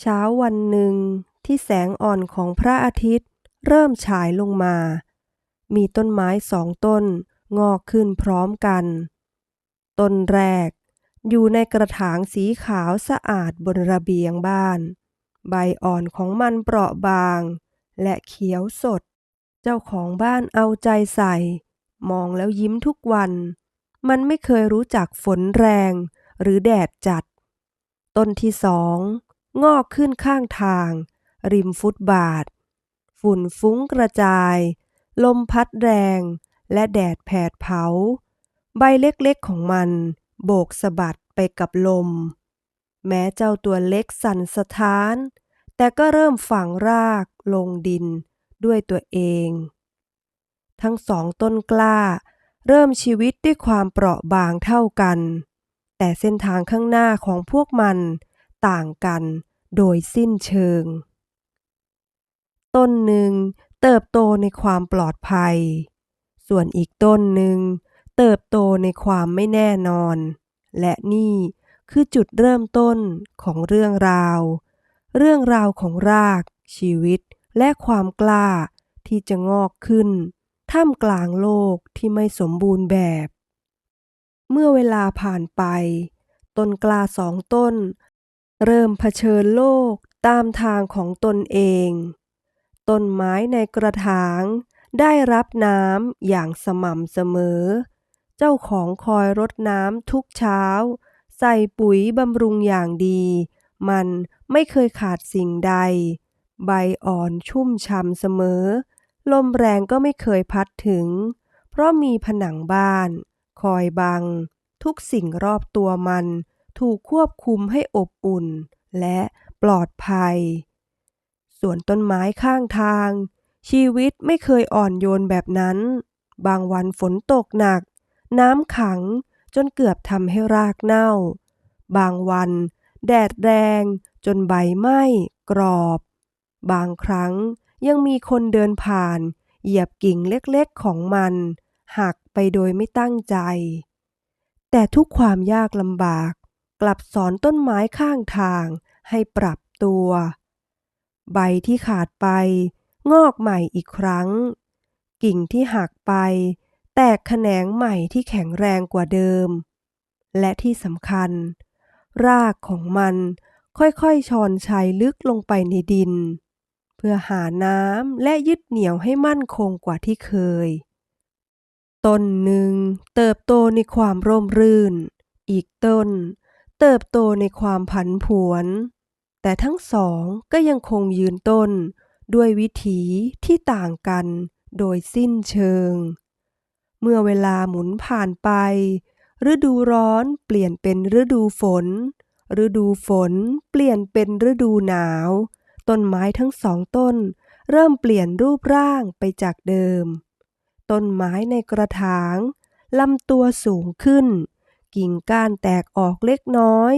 เช้าวันหนึ่งที่แสงอ่อนของพระอาทิตย์ เริ่มฉายลงมา มีต้นไม้สองต้นงอกขึ้นพร้อมกัน ต้นแรก อยู่ในกระถางสีขาวสะอาดบนระเบียงบ้าน ใบอ่อนของมันเปราะบาง และเขียวสด เจ้าของบ้านเอาใจใส่ มองแล้วยิ้มทุกวัน มันไม่เคยรู้จักฝนแรงหรือแดดจัด ต้นที่สอง งอกขึ้นข้างทาง ริมฟุตบาท ฝุ่นฟุ้งกระจาย ลมพัดแรง และแดดแผดเผา ใบเล็กๆของมัน โบกสะบัดไปกับลม แม้เจ้าตัวเล็กสั่นสะท้าน แต่ก็เริ่มฝังรากลงดินด้วยตัวเอง ทั้งสองต้นกล้า เริ่มชีวิตด้วยความเปราะบางเท่ากัน แต่เส้นทางข้างหน้าของพวกมัน ต่างกันโดยสิ้นเชิง ต้นหนึ่งเติบโตในความปลอดภัย ส่วนอีกต้นหนึ่งเติบโตในความไม่แน่นอน และนี่คือจุดเริ่มต้นของเรื่องราว เรื่องราวของราก ชีวิตและความกล้าที่จะงอกขึ้น ท่ามกลางโลกที่ไม่สมบูรณ์แบบ เมื่อเวลาผ่านไป ต้นกล้าสองต้น เริ่มเผชิญโลกตามทางของตนเอง ต้นไม้ในกระถางได้รับน้ำอย่างสม่ำเสมอ เจ้าของคอยรดน้ำทุกเช้า ใส่ปุ๋ยบำรุงอย่างดี มันไม่เคยขาดสิ่งใด ใบอ่อนชุ่มช่ำเสมอ ลมแรงก็ไม่เคยพัดถึง เพราะมีผนังบ้าน คอยบัง ทุกสิ่งรอบตัวมัน ถูกควบคุมให้อบอุ่นและปลอดภัย ส่วนต้นไม้ข้างทาง ชีวิตไม่เคยอ่อนโยนแบบนั้น บางวันฝนตกหนัก น้ำขังจนเกือบทำให้รากเน่า บางวันแดดแรงจนใบไหม้กรอบ บางครั้งยังมีคนเดินผ่าน เหยียบกิ่งเล็กๆของมัน หักไปโดยไม่ตั้งใจ แต่ทุกความยากลำบาก ลับสอนต้นไม้ข้างทางให้ปรับตัว ใบที่ขาดไป งอกใหม่อีกครั้ง กิ่งที่หักไป แตกแขนงใหม่ที่แข็งแรงกว่าเดิม และที่สำคัญ รากของมันค่อยๆชอนชัยลึกลงไปในดิน เพื่อหาน้ำและยึดเหนี่ยวให้มั่นคงกว่าที่เคย ต้นหนึ่งเติบโตในความร่มรื่น อีกต้น เติบโตในความผันผวน แต่ทั้งสองก็ยังคงยืนต้นด้วยวิถีที่ต่างกันโดยสิ้นเชิง เมื่อเวลาหมุนผ่านไป ฤดูร้อนเปลี่ยนเป็นฤดูฝน ฤดูฝนเปลี่ยนเป็นฤดูหนาว ต้นไม้ทั้งสองต้น เริ่มเปลี่ยนรูปร่างไปจากเดิม ต้นไม้ในกระถางลำตัวสูงขึ้น กิ่งก้านแตกออกเล็กน้อย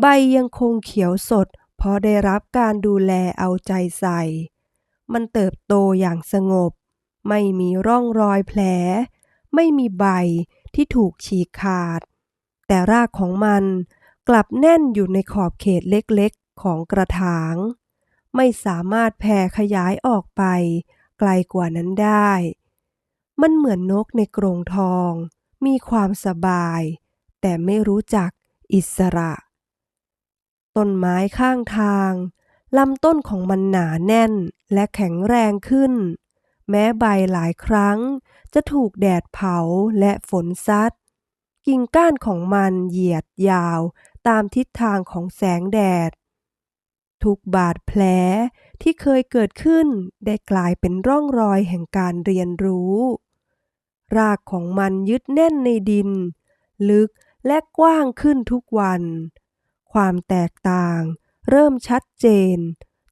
ใบยังคงเขียวสด เพราะได้รับการดูแลเอาใจใส่ มันเติบโตอย่างสงบ ไม่มีร่องรอยแผล ไม่มีใบที่ถูกฉีกขาด แต่รากของมันกลับแน่นอยู่ในขอบเขตเล็กๆ ของกระถาง ไม่สามารถแผ่ขยายออกไป ไกลกว่านั้นได้ มันเหมือนนกในกรงทอง มีความสบาย แต่ไม่รู้จักอิสระ ต้นไม้ข้างทางลำต้นของมันหนาแน่นและแข็งแรงขึ้น แม้ใบหลายครั้งจะถูกแดดเผาและฝนซัด กิ่งก้านของมันเหยียดยาวตามทิศทางของแสงแดด ทุกบาดแผลที่เคยเกิดขึ้นได้กลายเป็นร่องรอยแห่งการเรียนรู้ รากของมันยึดแน่นในดิน ลึก และกว้างขึ้นทุกวัน ความแตกต่างเริ่มชัดเจน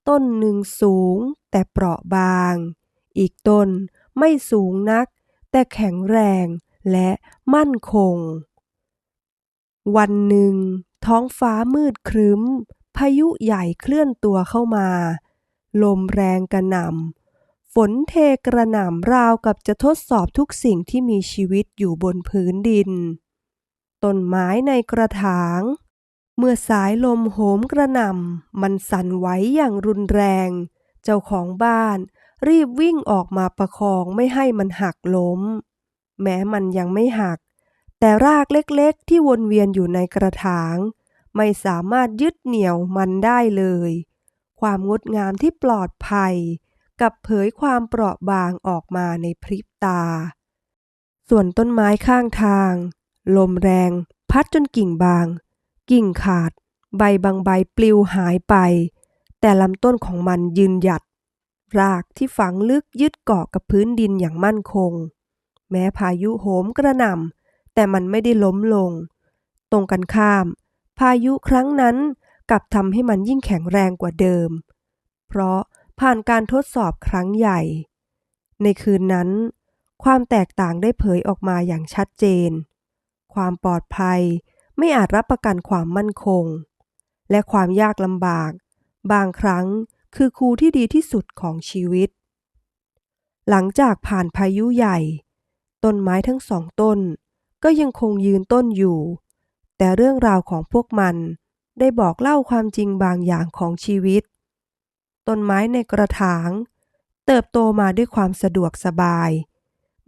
ต้นหนึ่งสูงแต่เปราะบาง อีกต้นไม่สูงนัก แต่แข็งแรงและมั่นคง วันหนึ่ง ท้องฟ้ามืดครึ้ม พายุใหญ่เคลื่อนตัวเข้ามา ลมแรงกระหน่ำฝนเทกระหน่ำราวกับจะทดสอบทุกสิ่งที่มีชีวิตอยู่บนพื้นดิน ต้นไม้ในกระถาง เมื่อสายลมโหมกระหน่ำมันสั่นไหวอย่างรุนแรง เจ้าของบ้านรีบวิ่งออกมาประคองไม่ให้มันหักล้ม แม้มันยังไม่หัก แต่รากเล็กๆ ที่วนเวียนอยู่ในกระถาง ไม่สามารถยึดเหนี่ยวมันได้เลย ความงดงามที่ปลอดภัย กับเผยความเปราะบางออกมาในพริบตา ส่วนต้นไม้ข้างทาง ลมแรง พัดจนกิ่งบาง กิ่งขาด ใบบางใบปลิวหายไป แต่ลำต้นของมันยืนหยัด รากที่ฝังลึกยึดเกาะกับพื้นดินอย่างมั่นคง แม้พายุโหมกระหน่ำแต่มันไม่ได้ล้มลง ตรงกันข้าม พายุครั้งนั้นกลับทำให้มันยิ่งแข็งแรงกว่าเดิม เพราะผ่านการทดสอบครั้งใหญ่ ในคืนนั้น ความแตกต่างได้เผยออกมาอย่างชัดเจน ความปลอดภัย ไม่อาจรับประกันความมั่นคง และความยากลำบาก บางครั้งคือครูที่ดีที่สุดของชีวิต หลังจากผ่านพายุใหญ่ ต้นไม้ทั้งสองต้น ก็ยังคงยืนต้นอยู่ แต่เรื่องราวของพวกมันได้บอกเล่าความจริงบางอย่างของชีวิต ต้นไม้ในกระถาง เติบโตมาด้วยความสะดวกสบาย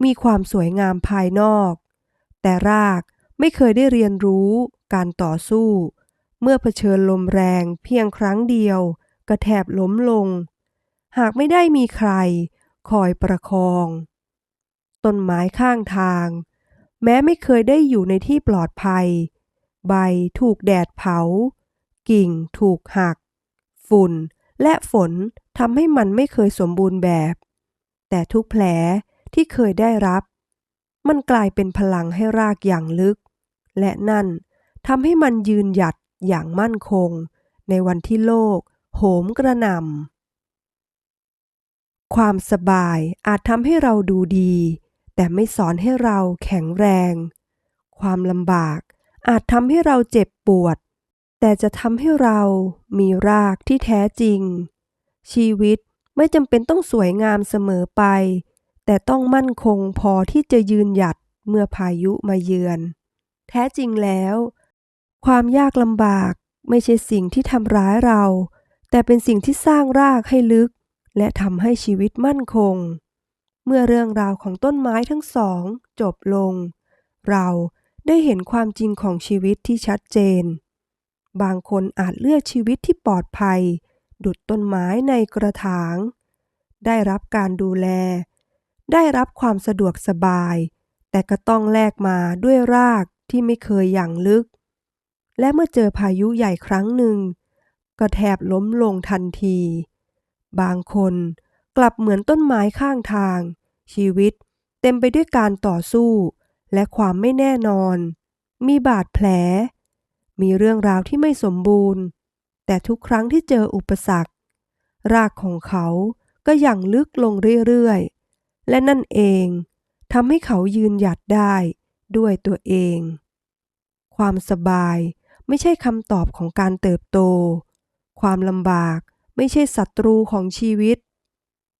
มีความสวยงามภายนอก แต่ราก ไม่เคยได้เรียนรู้การต่อสู้ เมื่อเผชิญลมแรงเพียงครั้งเดียวก็แทบล้มลง หากไม่ได้มีใครคอยประคอง ต้นไม้ข้างทาง แม้ไม่เคยได้อยู่ในที่ปลอดภัย ใบถูกแดดเผา กิ่งถูกหัก ฝุ่นและฝนทำให้มันไม่เคยสมบูรณ์แบบ แต่ทุกแผลที่เคยได้รับ มันกลายเป็นพลังให้รากอย่างลึก และนั่นทำให้มันยืนหยัดอย่างมั่นคง ในวันที่โลก โหมกระหน่ำความสบายอาจทำให้เราดูดี แต่ไม่สอนให้เราแข็งแรง ความลำบากอาจทำให้เราเจ็บปวด แต่จะทำให้เรามีรากที่แท้จริง ชีวิตไม่จำเป็นต้องสวยงามเสมอไป แต่ต้องมั่นคงพอที่จะยืนหยัดเมื่อพายุมาเยือน แท้จริงแล้ว ความยากลำบากไม่ใช่สิ่งที่ทำร้ายเรา แต่เป็นสิ่งที่สร้างรากให้ลึก และทำให้ชีวิตมั่นคง เมื่อเรื่องราวของต้นไม้ทั้งสองจบลง เราได้เห็นความจริงของชีวิตที่ชัดเจน บางคนอาจเลือกชีวิตที่ปลอดภัย ดุดต้นไม้ในกระถาง ได้รับการดูแล ได้รับความสะดวกสบาย แต่ก็ต้องแลกมาด้วยรากที่ไม่เคยอย่างลึก และเมื่อเจอพายุใหญ่ครั้งหนึ่ง ก็แทบล้มลงทันที บางคนกลับเหมือนต้นไม้ข้างทาง ชีวิตเต็มไปด้วยการต่อสู้ และความไม่แน่นอน มีบาดแผล มีเรื่องราวที่ไม่สมบูรณ์ แต่ทุกครั้งที่เจออุปสรรค รากของเขาก็ยังลึกลงเรื่อยๆ และนั่นเองทำให้เขายืนหยัดได้ด้วยตัวเอง ความสบายไม่ใช่คำตอบของการเติบโต ความลำบากไม่ใช่ศัตรูของชีวิต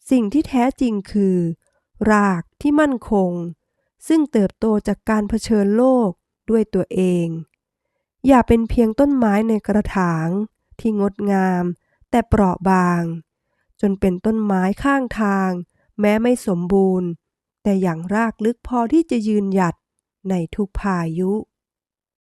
สิ่งที่แท้จริงคือ รากที่มั่นคง ซึ่งเติบโตจากการเผชิญโลกด้วยตัวเอง อย่าเป็นเพียงต้นไม้ในกระถาง ที่งดงาม แต่เปราะบาง จนเป็นต้นไม้ข้างทาง แม้ไม่สมบูรณ์ แต่อย่างรากลึกพอที่จะยืนหยัดในทุกพายุ